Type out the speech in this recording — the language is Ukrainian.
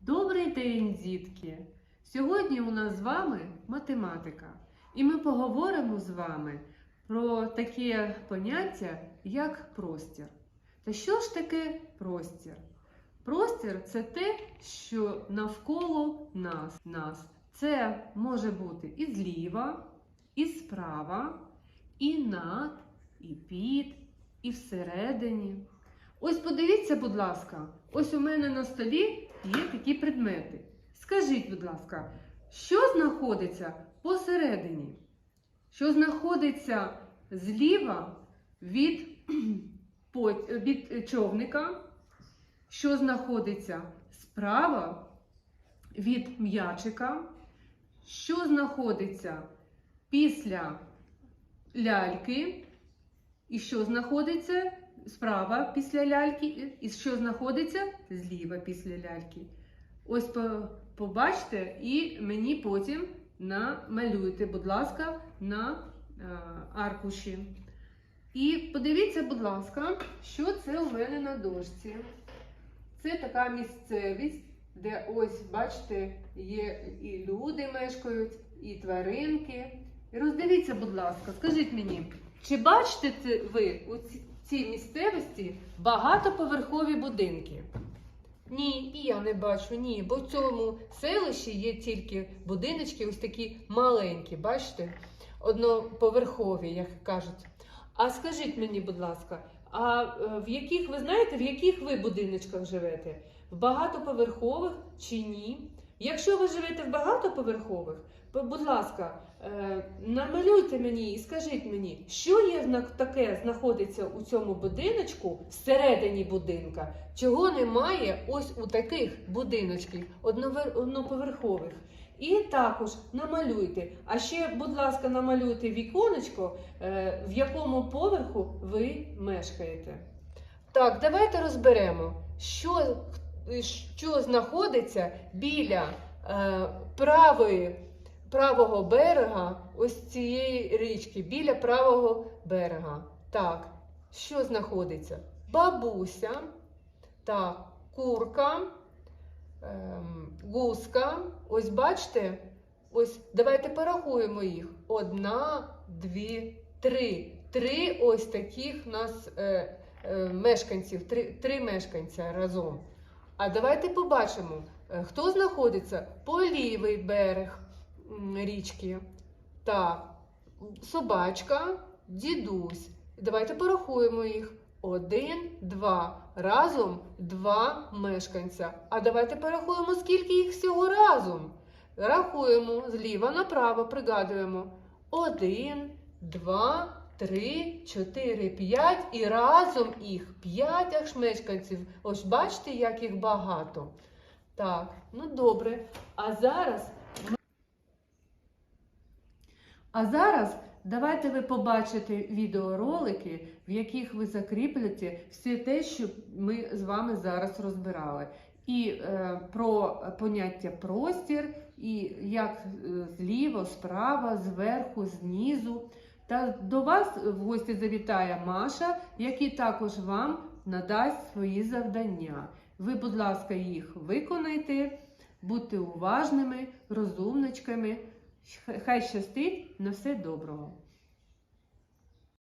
Добрий день, дітки! Сьогодні у нас з вами математика, і ми поговоримо з вами про таке поняття, як простір. Та що ж таке простір? Простір це те, що навколо нас. нас. Це може бути і зліва, і справа, і над, і під, і всередині. Ось подивіться, будь ласка, ось у мене на столі є такі предмети. Скажіть, будь ласка, що знаходиться посередині? Що знаходиться зліва від, від човника? Що знаходиться справа від м'ячика? Що знаходиться після ляльки? І що знаходиться справа після ляльки, і що знаходиться зліва після ляльки. Ось по- побачте і мені потім намалюйте, будь ласка, на е, аркуші. І подивіться, будь ласка, що це у мене на дошці. Це така місцевість, де ось, бачите, є і люди мешкають, і тваринки. І роздивіться, будь ласка, скажіть мені, чи бачите ви у ці- цій місцевості багатоповерхові будинки? Ні, і я не бачу, ні. Бо в цьому селищі є тільки будиночки, ось такі маленькі, бачите? Одноповерхові, як кажуть. А скажіть мені, будь ласка, а е, в яких ви знаєте, в яких ви будиночках живете? В багатоповерхових чи ні? Якщо ви живете в багатоповерхових, будь ласка, е, намалюйте мені і скажіть мені, що є таке знаходиться у цьому будиночку всередині будинка, чого немає ось у таких будиночків одноповерхових. І також намалюйте. А ще, будь ласка, намалюйте віконечко, е, в якому поверху ви мешкаєте. Так, давайте розберемо, що, що знаходиться біля е, правої, правого берега ось цієї річки, біля правого берега. Так, що знаходиться? Бабуся, так, курка, ем, гуска. Ось бачите? Ось давайте порахуємо їх. Одна, дві, три. Три ось таких нас е, е, мешканців, три, три мешканця разом. А давайте побачимо, е, хто знаходиться по лівий берег річки. Так, собачка, дідусь. Давайте порахуємо їх. Один, два. Разом два мешканця. А давайте порахуємо, скільки їх всього разом. Рахуємо зліва направо, пригадуємо. Один, два, три, чотири, п'ять. І разом їх п'ять аж мешканців. Ось бачите, як їх багато. Так, ну добре. А зараз. А зараз давайте ви побачите відеоролики, в яких ви закріплюєте все те, що ми з вами зараз розбирали. І е, про поняття простір, і як е, зліва, справа, зверху, знизу. Та до вас в гості завітає Маша, який також вам надасть свої завдання. Ви, будь ласка, їх виконайте, будьте уважними, розумничками. Хай щастить на все доброго.